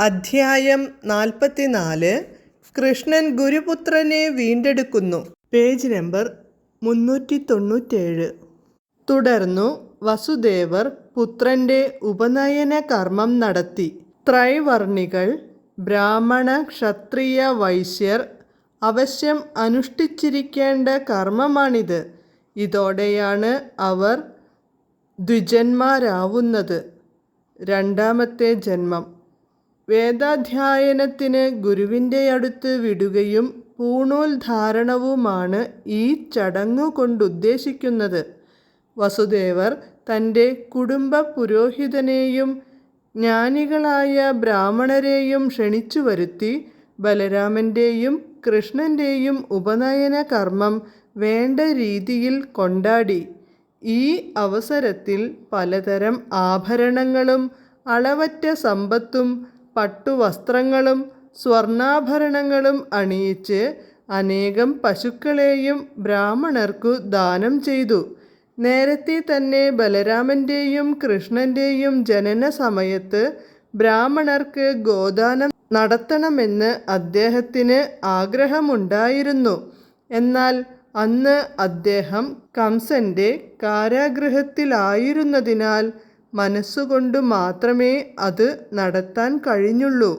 അധ്യായം നാൽപ്പത്തിനാല്. കൃഷ്ണൻ ഗുരുപുത്രനെ വീണ്ടെടുക്കുന്നു. പേജ് നമ്പർ മുന്നൂറ്റി തൊണ്ണൂറ്റേഴ് തുടർന്നു വസുദേവർ പുത്രന്റെ ഉപനയന കർമ്മം നടത്തി. ത്രൈവർണികൾ ബ്രാഹ്മണ ക്ഷത്രിയ വൈശ്യർ അവശ്യം അനുഷ്ഠിച്ചിരിക്കേണ്ട കർമ്മമാണിത്. ഇതോടെയാണ് അവർ ദ്വിജന്മാരാവുന്നത്. രണ്ടാമത്തെ ജന്മം. വേദാധ്യായനത്തിന് ഗുരുവിന്റെ അടുത്ത് വിടുകയും പൂണൂൽ ധാരണവുമാണ് ഈ ചടങ്ങു കൊണ്ടുദ്ദേശിക്കുന്നത്. വസുദേവർ തന്റെ കുടുംബ പുരോഹിതനെയും ജ്ഞാനികളായ ബ്രാഹ്മണരെയും ക്ഷണിച്ചു വരുത്തി ബലരാമന്റെയും കൃഷ്ണന്റെയും ഉപനയന കർമ്മം വേണ്ട രീതിയിൽ കൊണ്ടാടി. ഈ അവസരത്തിൽ പലതരം ആഭരണങ്ങളും അളവറ്റ സമ്പത്തും പട്ടുവസ്ത്രങ്ങളും സ്വർണാഭരണങ്ങളും അണിയിച്ച് അനേകം പശുക്കളെയും ബ്രാഹ്മണർക്കു ദാനം ചെയ്തു. നേരത്തെ തന്നെ ബലരാമന്റെയും കൃഷ്ണന്റെയും ജനന സമയത്ത് ബ്രാഹ്മണർക്ക് ഗോദാനം നടത്തണമെന്ന് അദ്ദേഹത്തിന് ആഗ്രഹമുണ്ടായിരുന്നു. എന്നാൽ അന്ന് അദ്ദേഹം കംസന്റെ കാരാഗൃഹത്തിലായിരുന്നതിനാൽ മനസ്സുകൊണ്ട് മാത്രമേ അത് നടത്താൻ കഴിഞ്ഞുള്ളൂ.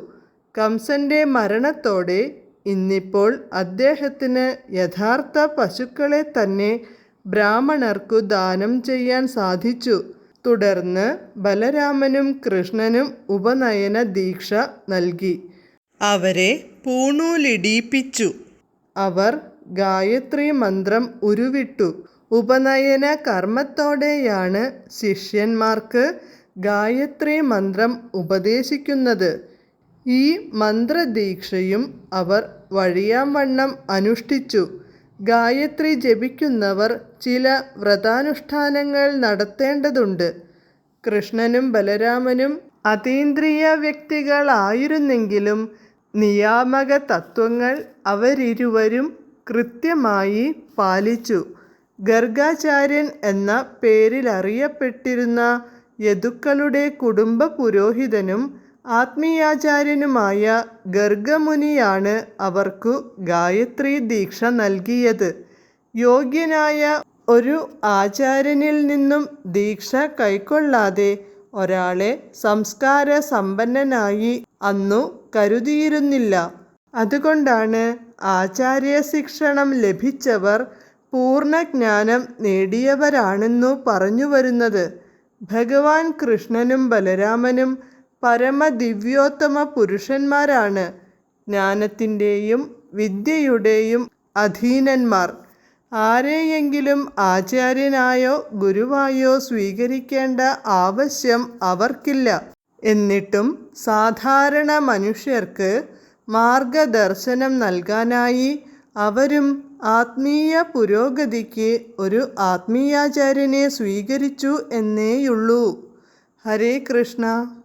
കംസന്റെ മരണത്തോടെ ഇന്നിപ്പോൾ അദ്ദേഹത്തിന് യഥാർത്ഥ പശുക്കളെ തന്നെ ബ്രാഹ്മണർക്കു ദാനം ചെയ്യാൻ സാധിച്ചു. തുടർന്ന് ബലരാമനും കൃഷ്ണനും ഉപനയന ദീക്ഷ നൽകി. അവരെ പൂണൂലിടിപ്പിച്ചു. അവർ ഗായത്രി മന്ത്രം ഉരുവിട്ടു. ഉപനയന കർമ്മത്തോടെയാണ് ശിഷ്യന്മാർക്ക് ഗായത്രി മന്ത്രം ഉപദേശിക്കുന്നത്. ഈ മന്ത്രദീക്ഷയും അവർ വഴിയാംവണ്ണം അനുഷ്ഠിച്ചു. ഗായത്രി ജപിക്കുന്നവർ ചില വ്രതാനുഷ്ഠാനങ്ങൾ നടത്തേണ്ടതുണ്ട്. കൃഷ്ണനും ബലരാമനും അതീന്ദ്രിയ വ്യക്തികളായിരുന്നെങ്കിലും നിയാമക തത്വങ്ങൾ അവരിരുവരും കൃത്യമായി പാലിച്ചു. ഗർഗാചാര്യൻ എന്ന പേരിലറിയപ്പെട്ടിരുന്ന യദുക്കളുടെ കുടുംബ പുരോഹിതനും ആത്മീയാചാര്യനുമായ ഗർഗമുനിയാണ് അവർക്കു ഗായത്രി ദീക്ഷ നൽകിയത്. യോഗ്യനായ ഒരു ആചാര്യനിൽ നിന്നും ദീക്ഷ കൈക്കൊള്ളാതെ ഒരാളെ സംസ്കാര സമ്പന്നനായി അന്നു കരുതിയിരുന്നില്ല. അതുകൊണ്ടാണ് ആചാര്യ ശിക്ഷണം ലഭിച്ചവർ പൂർണജ്ഞാനം നേടിയവരാണെന്നു പറഞ്ഞു വരുന്നത് ഭഗവാൻ കൃഷ്ണനും ബലരാമനും പരമദിവ്യോത്തമ പുരുഷന്മാരാണ്. ജ്ഞാനത്തിന്റെയും വിദ്യയുടെയും അധീനന്മാർ. ആരെയെങ്കിലും ആചാര്യനായോ ഗുരുവായോ സ്വീകരിക്കേണ്ട ആവശ്യം അവർക്കില്ല. എന്നിട്ടും സാധാരണ മനുഷ്യർക്ക് മാർഗദർശനം നൽകാനായി അവരും ആത്മീയ പുരോഗതിക്ക് ഒരു ആത്മീയാചാര്യനെ സ്വീകരിച്ചു എന്നേയുള്ളൂ. ഹരേ കൃഷ്ണ.